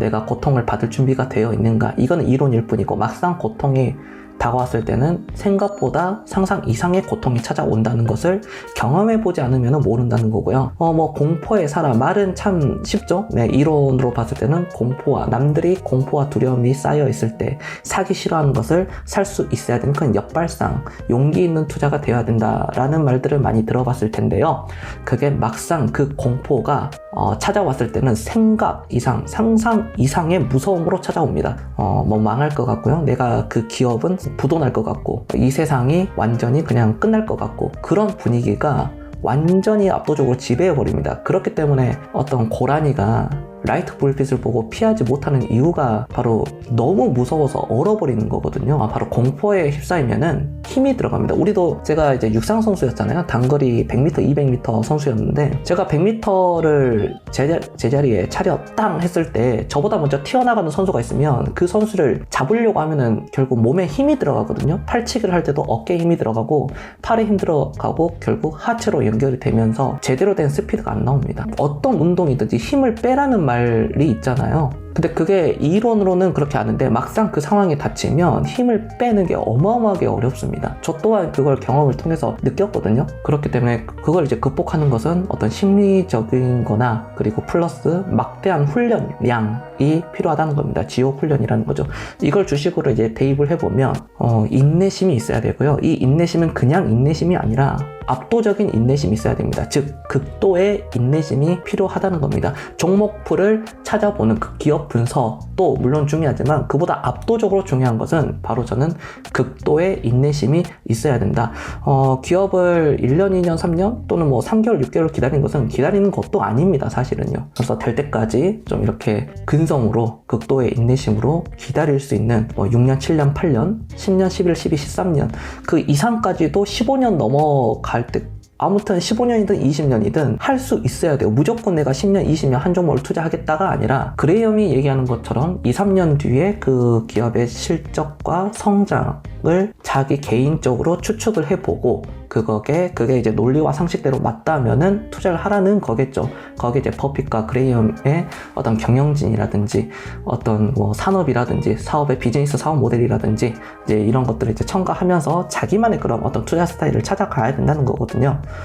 내가 고통을 받을 준비가 되어 있는가? 이거는 이론일 뿐이고 막상 고통이 다가왔을 때는 생각보다 상상 이상의 고통이 찾아온다는 것을 경험해 보지 않으면 모른다는 거고요. 어, 뭐, 공포의 사람, 말은 참 쉽죠? 네, 이론으로 봤을 때는 공포와, 남들이 공포와 두려움이 쌓여 있을 때 사기 싫어하는 것을 살 수 있어야 되는 그런 역발상, 용기 있는 투자가 되어야 된다라는 말들을 많이 들어봤을 텐데요. 그게 막상 그 공포가 어, 찾아왔을 때는 생각 이상, 상상 이상의 무서움으로 찾아옵니다. 어, 뭐 망할 것 같고요. 내가 그 기업은 부도날 것 같고, 이 세상이 완전히 그냥 끝날 것 같고, 그런 분위기가 완전히 압도적으로 지배해버립니다. 그렇기 때문에 어떤 고라니가 라이트 불빛을 보고 피하지 못하는 이유가 바로 너무 무서워서 얼어버리는 거거든요. 아, 바로 공포에 휩싸이면은 힘이 들어갑니다. 우리도 제가 이제 육상 선수였잖아요. 단거리 100m, 200m 선수였는데 제가 100m를 제자, 제자리에 차려 땅 했을 때 저보다 먼저 튀어나가는 선수가 있으면 그 선수를 잡으려고 하면은 결국 몸에 힘이 들어가거든요. 팔치기를 할 때도 어깨에 힘이 들어가고 팔에 힘 들어가고 결국 하체로 연결이 되면서 제대로 된 스피드가 안 나옵니다. 어떤 운동이든지 힘을 빼라는 말이 있잖아요. 근데 그게 이론으로는 그렇게 아는데 막상 그 상황에 닥치면 힘을 빼는 게 어마어마하게 어렵습니다. 저 또한 그걸 경험을 통해서 느꼈거든요. 그렇기 때문에 그걸 이제 극복하는 것은 어떤 심리적인 거나 그리고 플러스 막대한 훈련량이 필요하다는 겁니다. 지옥 훈련이라는 거죠. 이걸 주식으로 이제 대입을 해보면 어, 인내심이 있어야 되고요. 이 인내심은 그냥 인내심이 아니라 압도적인 인내심이 있어야 됩니다. 즉 극도의 인내심이 필요하다는 겁니다. 종목풀을 찾아보는 그 기업 분석도 물론 중요하지만 그보다 압도적으로 중요한 것은 바로 저는 극도의 인내심이 있어야 된다. 어, 기업을 1년, 2년, 3년 또는 뭐 3개월, 6개월 기다리는 것은 기다리는 것도 아닙니다. 사실은요. 그래서 될 때까지 좀 이렇게 근성으로 극도의 인내심으로 기다릴 수 있는 뭐 6년, 7년, 8년, 10년, 11, 12, 13년 그 이상까지도 15년 넘어갈 때 아무튼 15년이든 20년이든 할 수 있어야 돼요. 무조건 내가 10년, 20년 한 종목을 투자하겠다가 아니라 그레이엄이 얘기하는 것처럼 2, 3년 뒤에 그 기업의 실적과 성장을 자기 개인적으로 추측을 해보고 그거게 그게 이제 논리와 상식대로 맞다면은 투자를 하라는 거겠죠. 거기에 이제 버핏과 그레이엄의 어떤 경영진이라든지 어떤 뭐 산업이라든지 사업의 비즈니스 사업 모델이라든지 이제 이런 것들을 이제 첨가하면서 자기만의 그런 어떤 투자 스타일을 찾아가야 된다는 거거든요.